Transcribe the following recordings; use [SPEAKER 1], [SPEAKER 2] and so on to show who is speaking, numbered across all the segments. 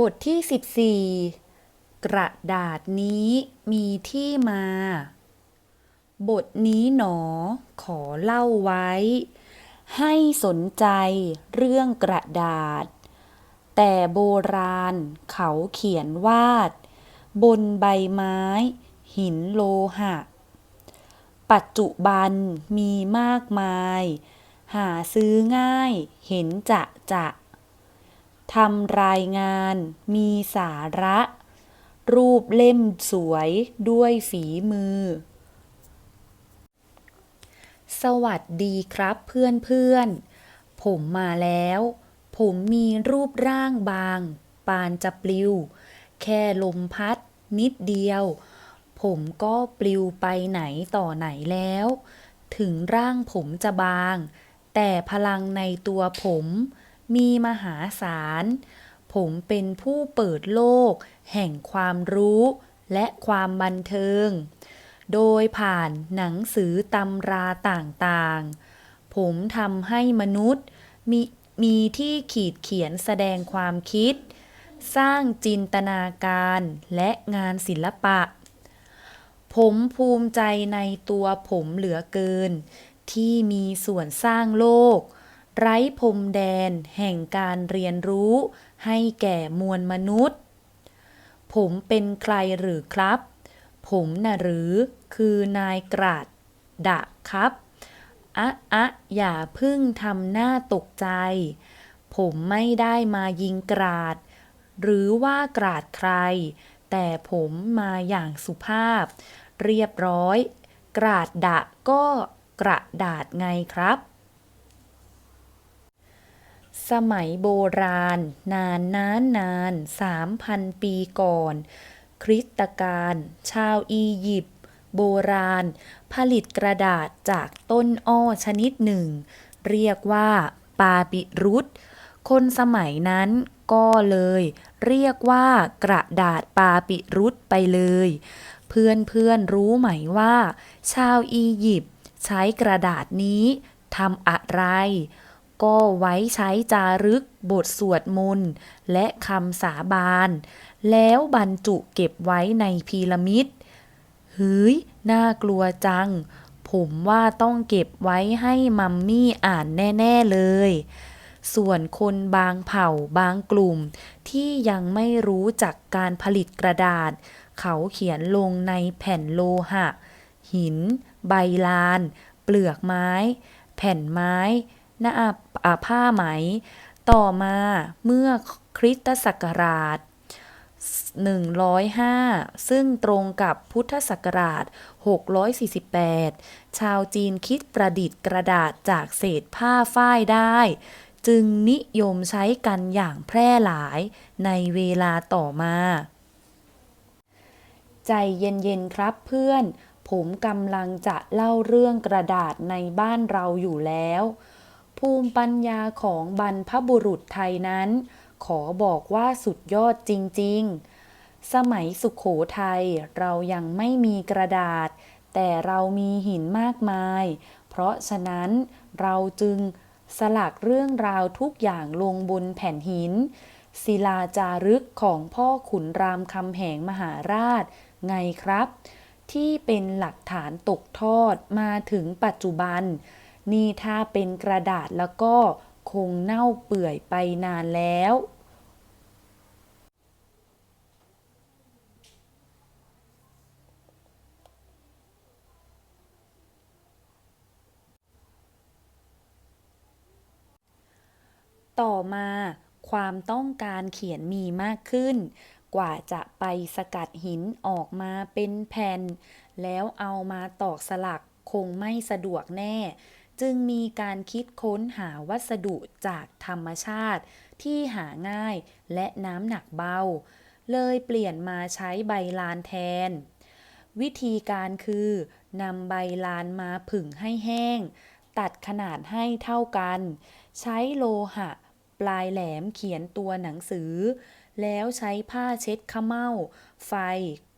[SPEAKER 1] บทที่ 14 กระดาษนี้มีที่มา บทนี้หนอ ขอเล่าไว้ ให้สนใจเรื่องกระดาษ แต่โบราณเขาเขียนวาด บนใบไม้ หินโลหะ ปัจจุบันมีมากมาย หาซื้อง่ายเห็นจะจะ ทำรายงานมีสาระ รูปเล่มสวยด้วยฝีมือ สวัสดีครับเพื่อนๆ ผมมาแล้ว ผมมีรูปร่างบาง ปานจะปลิว แค่ลมพัดนิดเดียว ผมก็ปลิวไปไหนต่อไหนแล้ว ถึงร่างผมจะบาง แต่พลังในตัวผม มีมหาศาล ผมเป็นผู้เปิดโลก แห่งความรู้และความบันเทิง โดยผ่านหนังสือตำราต่างๆ ผมทำให้มนุษย์มีมีที่ขีดเขียนแสดงความคิด สร้างจินตนาการและงานศิลปะ ผมภูมิใจในตัวผมเหลือเกิน ที่มีส่วนสร้างโลก ไร้พรมแดนแห่งการเรียนรู้ ให้แก่มวลมนุษย์ ผมเป็นใครหรือครับ ผมน่ะหรือคือนายกราดดะครับอะอะอย่าพึ่งทำหน้าตกใจ ผมไม่ได้มายิงกราด หรือว่ากราดใคร แต่ผมมาอย่างสุภาพ เรียบร้อย กราดดะก็กระดาษไงครับ สมัยโบราณ นานนานนานสามพันปีก่อน คริสตกาลชาวอียิปต์โบราณ ผลิตกระดาษจากต้นอ้อชนิดหนึ่ง เรียกว่า ปาปิรุสคนสมัยนั้นก็เลย เรียกว่ากระดาษปาปิรุสไปเลยเพื่อนเพื่อนๆรู้ไหมว่า ชาวอียิปต์ใช้กระดาษนี้ทำอะไร ก็ไว้ใช้จารึกบทสวดมนต์และคำสาบาน แล้วบรรจุเก็บไว้ในพีระมิดเฮ้ยน่ากลัวจัง ผมว่าต้องเก็บไว้ให้มัมมี่อ่านแน่ ๆ เลย ส่วนคนบางเผ่าบางกลุ่ม ที่ยังไม่รู้จักการผลิตกระดาษ เขาเขียนลงในแผ่นโลหะ หิน ใบลาน เปลือกไม้ แผ่นไม้ หน้าอาผ้าไหม ต่อมาเมื่อคริสตศักราช 105 ซึ่งตรงกับพุทธศักราช 648 ชาวจีนคิดประดิษฐ์กระดาษจากเศษผ้าฝ้ายได้ จึงนิยมใช้กันอย่างแพร่หลายในเวลาต่อมา ใจเย็นๆครับเพื่อนผมกำลังจะเล่าเรื่องกระดาษในบ้านเราอยู่แล้ว ภูมิปัญญาของบรรพบุรุษไทยนั้น ขอบอกว่าสุดยอดจริง ๆ สมัยสุขโขทัยเรายังไม่มีกระดาษ แต่เรามีหินมากมาย เพราะฉะนั้นเราจึงสลักเรื่องราวทุกอย่างลงบนแผ่นหิน ศิลาจารึกของพ่อขุนรามคำแหงมหาราช ไงครับ ที่เป็นหลักฐานตกทอดมาถึงปัจจุบัน นี่ถ้าเป็นกระดาษแล้วก็คงเน่าเปื่อยไปนานแล้ว ต่อมาความต้องการเขียนมีมากขึ้น กว่าจะไปสกัดหินออกมาเป็นแผ่น แล้วเอามาตอกสลักคงไม่สะดวกแน่ จึงมีการคิดค้นหาวัสดุจากธรรมชาติ ที่หาง่ายและน้ำหนักเบา เลยเปลี่ยนมาใช้ใบลานแทน วิธีการคือนำใบลานมาผึ่งให้แห้ง ตัดขนาดให้เท่ากัน ใช้โลหะ ปลายแหลมเขียนตัวหนังสือ แล้วใช้ผ้าเช็ดขะเม้าไฟ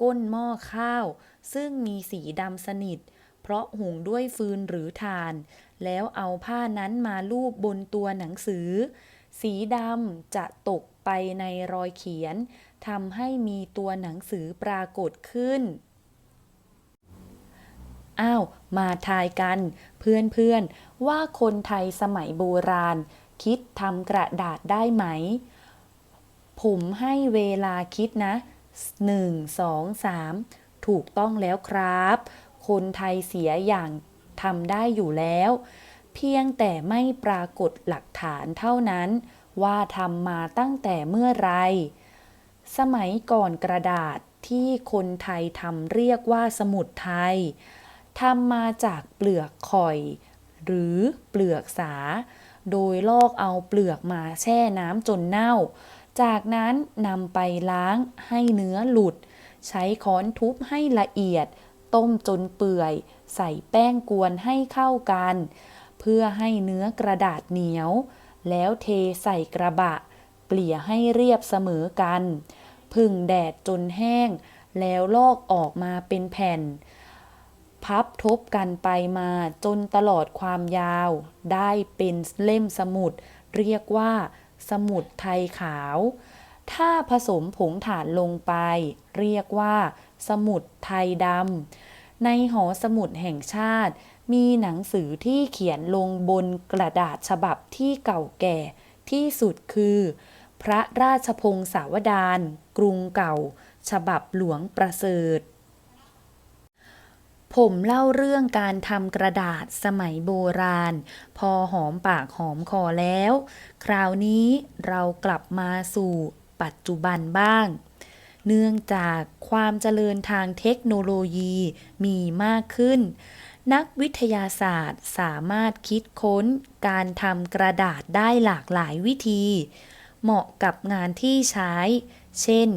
[SPEAKER 1] ก้นหม้อข้าว ซึ่งมีสีดำสนิท เพราะหุงด้วยฟืนหรือถ่าน แล้วเอาผ้านั้นมาลูบบนตัวหนังสือ สีดำจะตกไปในรอยเขียนทำให้มีตัวหนังสือปรากฏขึ้น อ้าว มาทายกัน เพื่อนๆ ว่าคนไทยสมัยโบราณ คิดทำกระดาษได้ไหม ผมให้เวลาคิดนะ 1 2 3 ถูกต้องแล้วครับ คนไทยเสียอย่าง ทำได้อยู่แล้ว เพียงแต่ไม่ปรากฏหลักฐานเท่านั้น ว่าทำมาตั้งแต่เมื่อไร สมัยก่อนกระดาษที่คนไทยทำเรียกว่าสมุดไทยทำมาจากเปลือกข่อย หรือเปลือกสา โดยลอกเอาเปลือกมาแช่น้ำจนเน่า จากนั้นนำไปล้างให้เนื้อหลุด ใช้ค้อนทุบให้ละเอียด ต้มจนเปื่อย ใส่แป้งกวนให้เข้ากัน เพื่อให้เนื้อกระดาษเหนียว แล้วเทใส่กระบะเกลี่ยให้เรียบเสมอกัน พึ่งแดดจนแห้ง แล้วลอกออกมาเป็นแผ่น พับทบกันไปมาจนตลอดความยาว ได้เป็นเล่มสมุด เรียกว่า สมุดไทยขาว ถ้าผสมผงถ่านลงไป เรียกว่า สมุดไทยดำ ในหอสมุดแห่งชาติ มีหนังสือที่เขียนลงบนกระดาษฉบับที่เก่าแก่ที่สุดคือ พระราชพงศาวดารกรุงเก่า ฉบับหลวงประเสริฐผมเล่าเรื่องการทำกระดาษสมัยโบราณ พอหอมปากหอมคอแล้ว คราวนี้เรากลับมาสู่ ปัจจุบันบ้าง เนื่องจากความเจริญทางเทคโนโลยีมีมากขึ้น นักวิทยาศาสตร์สามารถคิดค้นการทำกระดาษได้หลากหลายวิธี เหมาะกับงานที่ใช้ เช่น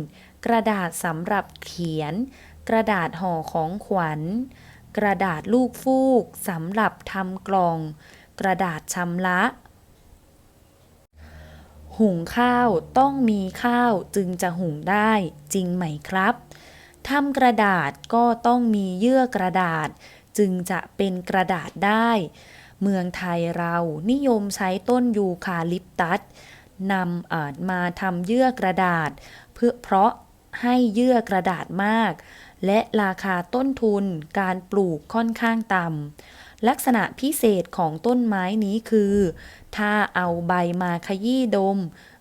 [SPEAKER 1] กระดาษสำหรับเขียน กระดาษห่อของขวัญ กระดาษลูกฟูกสำหรับทำกล่อง กระดาษชำระ หุงข้าวต้องมีข้าวจึงจะหุงได้จริงไหมครับทำกระดาษก็ต้องมีเยื่อกระดาษ จึงจะเป็นกระดาษได้ เมืองไทยเรานิยมใช้ต้นยูคาลิปตัสนำอาจมาทำเยื่อกระดาษ เพื่อเพราะให้เยื่อกระดาษมาก และราคาต้นทุนการปลูกค่อนข้างต่ำ ลักษณะพิเศษของต้นไม้นี้คือ ถ้าเอาใบมาขยี้ดม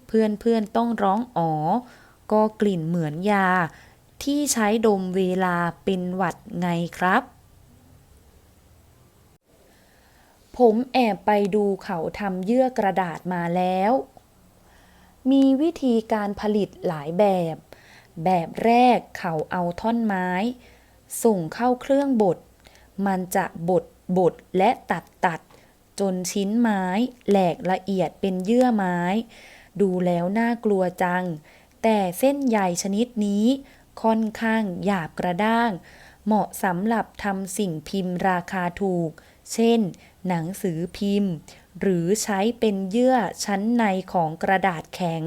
[SPEAKER 1] เพื่อนๆต้องร้องอ๋อ ก็กลิ่นเหมือนยา ที่ใช้ดมเวลาเป็นหวัดไงครับ ผมแอบไปดูเขาทำเยื่อกระดาษมาแล้ว มีวิธีการผลิตหลายแบบ แบบแรกเขาเอาท่อนไม้ ส่งเข้าเครื่องบด มันจะบด บดและตัดตัด จนชิ้นไม้แหลกละเอียดเป็นเยื่อไม้ ดูแล้วน่ากลัวจัง แต่เส้นใยชนิดนี้ค่อนข้างหยาบกระด้าง เหมาะสำหรับทำสิ่งพิมพ์ราคาถูก เช่น หนังสือพิมพ์ หรือใช้เป็นเยื่อชั้นในของกระดาษแข็ง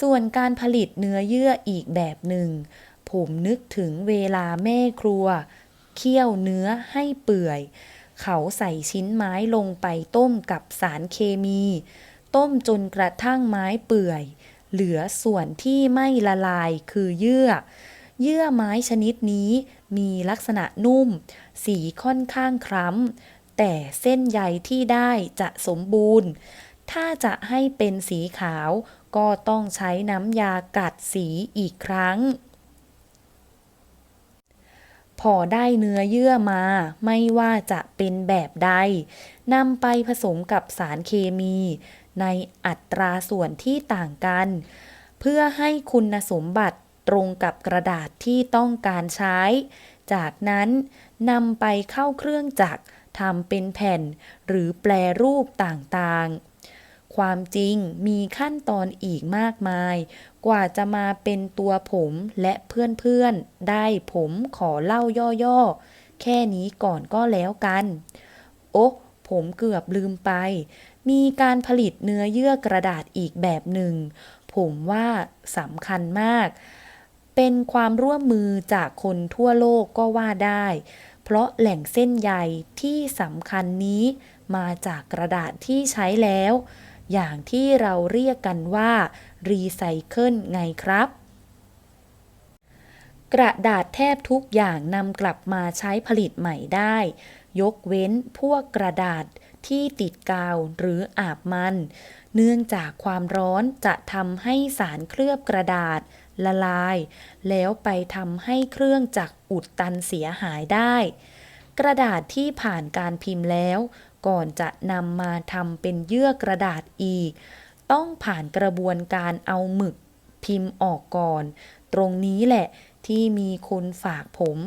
[SPEAKER 1] ส่วนการผลิตเนื้อเยื่ออีกแบบหนึ่ง ผมนึกถึงเวลาแม่ครัว เคี่ยวเนื้อให้เปื่อย เขาใส่ชิ้นไม้ลงไปต้มกับสารเคมี ต้มจนกระทั่งไม้เปื่อย เหลือส่วนที่ไม่ละลายคือเยื่อ เยื่อไม้ชนิดนี้มีลักษณะนุ่ม สีค่อนข้างคล้ำ แต่เส้นใยที่ได้จะสมบูรณ์ ถ้าจะให้เป็นสีขาวก็ต้องใช้น้ำยากัดสีอีกครั้ง พอได้เนื้อเยื่อมา ไม่ว่าจะเป็นแบบใดนำไปผสมกับสารเคมี ในอัตราส่วนที่ต่างกัน เพื่อให้คุณสมบัติตรงกับกระดาษที่ต้องการใช้ จากนั้นนำไปเข้าเครื่องจักรทำเป็นแผ่น หรือแปลรูปต่างๆ ความจริงมีขั้นตอนอีกมากมาย กว่าจะมาเป็นตัวผมและเพื่อนๆ ได้ผมขอเล่าย่อๆ แค่นี้ก่อนก็แล้วกัน โอ้ผมเกือบลืมไป มีการผลิตเนื้อเยื่อกระดาษอีกแบบหนึ่ง ผมว่าสำคัญมาก เป็นความร่วมมือจากคนทั่วโลกก็ว่าได้ เพราะแหล่งเส้นใยที่สำคัญนี้มาจากกระดาษที่ใช้แล้ว อย่างที่เราเรียกกันว่ารีไซเคิลไงครับ กระดาษแทบทุกอย่างนำกลับมาใช้ผลิตใหม่ได้ ยกเว้นพวกกระดาษที่ติดกาวหรืออาบมัน เนื่องจากความร้อนจะทำให้สารเคลือบกระดาษละลาย แล้วไปทำให้เครื่องจักรอุดตันเสียหายได้ กระดาษที่ผ่านการพิมพ์แล้ว ก่อนจะนำมาทำเป็นเยื่อกระดาษอีก ต้องผ่านกระบวนการเอาหมึกพิมพ์ออกก่อน ตรงนี้แหละที่มีคนฝากผม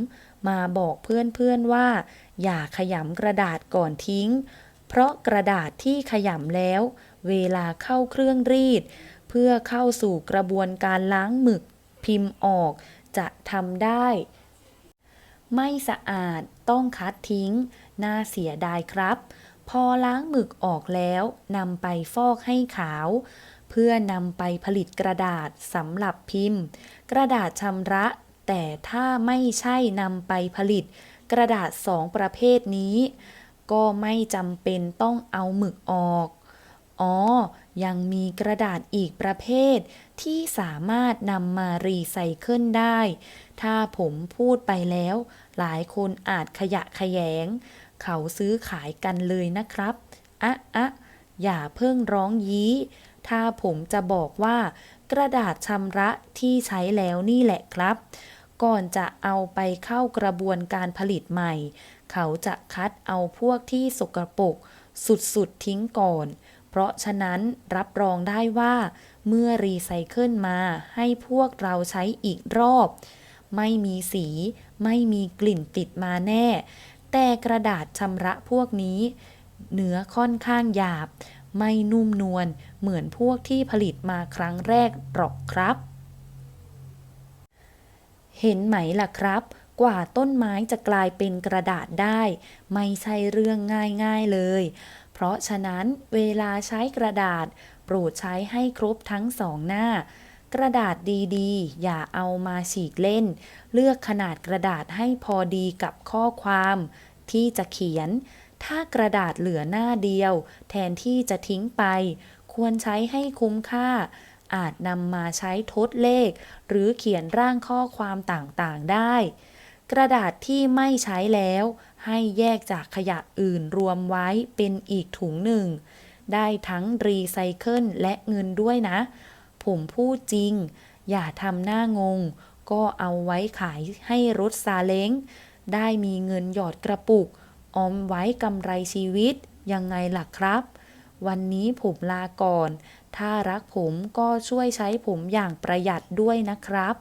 [SPEAKER 1] มาบอกเพื่อนๆว่า อย่าขยำกระดาษก่อนทิ้ง เพราะกระดาษที่ขยำแล้ว เวลาเข้าเครื่องรีด เพื่อเข้าสู่กระบวนการล้างหมึกพิมพ์ออก จะทำได้ ไม่สะอาดต้องคัดทิ้ง น่าเสียดายครับ พอล้างหมึกออกแล้วนำไปฟอกให้ขาว เพื่อนำไปผลิตกระดาษสำหรับพิมพ์ กระดาษชำระ แต่ถ้าไม่ใช่นำไปผลิต กระดาษสองประเภทนี้ ก็ไม่จำเป็นต้องเอาหมึกออก อ๋อ ยังมีกระดาษอีกประเภท ที่สามารถนำมารีไซเคิลได้ ถ้าผมพูดไปแล้ว หลายคนอาจขยะแขยง เขาซื้อขายกันเลยนะครับอะอะอย่าเพิ่งร้องยี้ ถ้าผมจะบอกว่า กระดาษชำระที่ใช้แล้วนี่แหละครับ ก่อนจะเอาไปเข้ากระบวนการผลิตใหม่ เขาจะคัดเอาพวกที่สกรปรกสุดๆทิ้งก่อน เพราะฉะนั้นรับรองได้ว่า เมื่อรีไซเคิลมาให้พวกเราใช้อีกรอบ ไม่มีสี ไม่มีกลิ่นติดมาแน่ แต่กระดาษชำระพวกนี้ เนื้อค่อนข้างหยาบ ไม่นุ่มนวลเหมือนพวกที่ผลิตมาครั้งแรกหรอกครับ เห็นไหมล่ะครับ กว่าต้นไม้จะกลายเป็นกระดาษได้ ไม่ใช่เรื่องง่ายๆเลย เพราะฉะนั้นเวลาใช้กระดาษ โปรดใช้ให้ครบทั้งสองหน้า กระดาษดีๆ อย่าเอามาฉีกเล่น เลือกขนาดกระดาษให้พอดีกับข้อความ ที่จะเขียน ถ้ากระดาษเหลือหน้าเดียว แทนที่จะทิ้งไป ควรใช้ให้คุ้มค่า อาจนำมาใช้ทดเลข หรือเขียนร่างข้อความต่างๆได้ กระดาษที่ไม่ใช้แล้ว ให้แยกจากขยะอื่นรวมไว้เป็นอีกถุงหนึ่ง ได้ทั้งรีไซเคิลและเงินด้วยนะ ผมพูดจริง อย่าทำหน้างง ก็เอาไว้ขายให้รถซาเล้ง ได้มีเงินหยอดกระปุก ออมไว้กำไรชีวิต ยังไงล่ะครับ วันนี้ผมลาก่อน ถ้ารักผมก็ช่วยใช้ผมอย่างประหยัดด้วยนะครับ